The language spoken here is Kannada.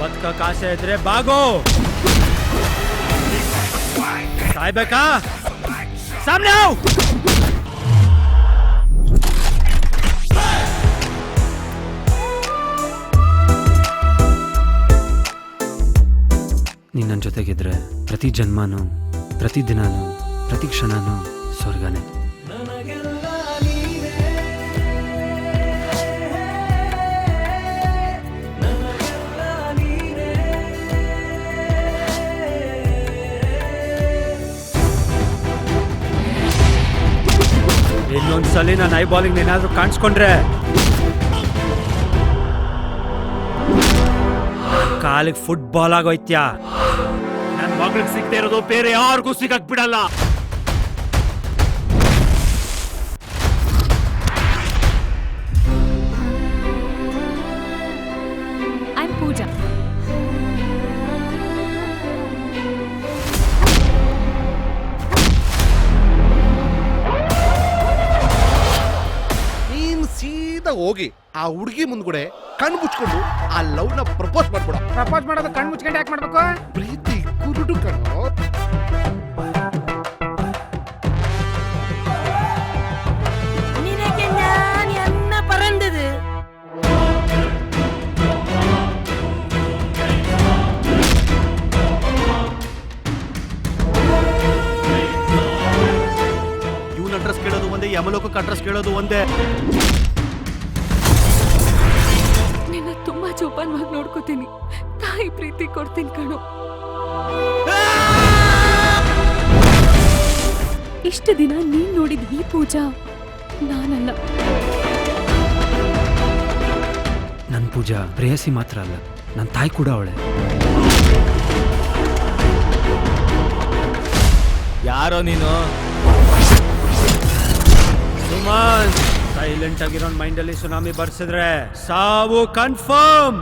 ಬದುಕಕ್ ಆಸೆ ಇದ್ರೆ ಬಾಗೋ. ಸಾಯ್ಬೇಕಾ? ಸಾಮ್ನೆ ನಿನ್ನ ನೀನ್ ನನ್ನ ಜೊತೆಗಿದ್ರೆ ಪ್ರತಿ ಜನ್ಮನೂ, ಪ್ರತಿ ದಿನಾನೂ, ಪ್ರತಿ ಕ್ಷಣನೂ ಸ್ವರ್ಗನೇ. ಇನ್ನೊಂದ್ಸಲಿ ನಾನು ಐ ಬಾಲಿಂಗ್ ಏನಾದರೂ ಕಾಣಿಸ್ಕೊಂಡ್ರೆ. ಕಾಲಿಗೆ ಫುಟ್ಬಾಲ್ ಆಗೋಯ್ತ್ಯಾ ನನ್ನ ಮಗಳಿಗೆ ಇರೋದು ಬೇರೆ ಯಾರಿಗೂ ಸಿಗಕ್ ಬಿಡಲ್ಲ. ಹೋಗಿ ಆ ಹುಡುಗಿ ಮುಂದ್ಗಡೆ ಕಣ್ ಮುಚ್ಕೊಂಡು ಆ ಲವ್ನ ಪ್ರಪೋಸ್ ಮಾಡ್ಬಿಡ. ಪ್ರಪೋಸ್ ಮಾಡೋದು ಕಣ್ ಮುಚ್ಕೊಂಡು ಯಾಕೆ ಮಾಡ್ಬೇಕು? ಪ್ರೀತಿ ಕುರುಡು ಕಣ್ಣು ಇವನ ಅಡ್ರೆಸ್ ಕೇಳೋದು ಒಂದೇ ಯಮಲೋಕಕ್ಕೆ ಅಡ್ರೆಸ್ ಕೇಳೋದು ಒಂದೇ. ತುಂಬಾ ಜೋಪಾನವಾಗಿ ನೋಡ್ಕೋತೀನಿ. ತಾಯಿ ಪ್ರೀತಿ ಕೊಡ್ತೀನಿ ಕಣು. ಇಷ್ಟು ದಿನ ನೀನ್ ನೋಡಿದ ಈ ಪೂಜಾ ನಾನಲ್ಲ. ನನ್ನ ಪೂಜಾ ಪ್ರೇಯಸಿ ಮಾತ್ರ ಅಲ್ಲ ನನ್ನ ತಾಯಿ ಕೂಡ ಅವಳೆ. ಯಾರೋ ನೀನು? ಸುಮನ್! ಸೈಲೆಂಟ್ ಆಗಿರೋ ಮೈಂಡ್ ಅಲ್ಲಿ ಸುನಾಮಿ ಬರ್ಸಿದ್ರೆ ಸಾವು ಕನ್ಫರ್ಮ್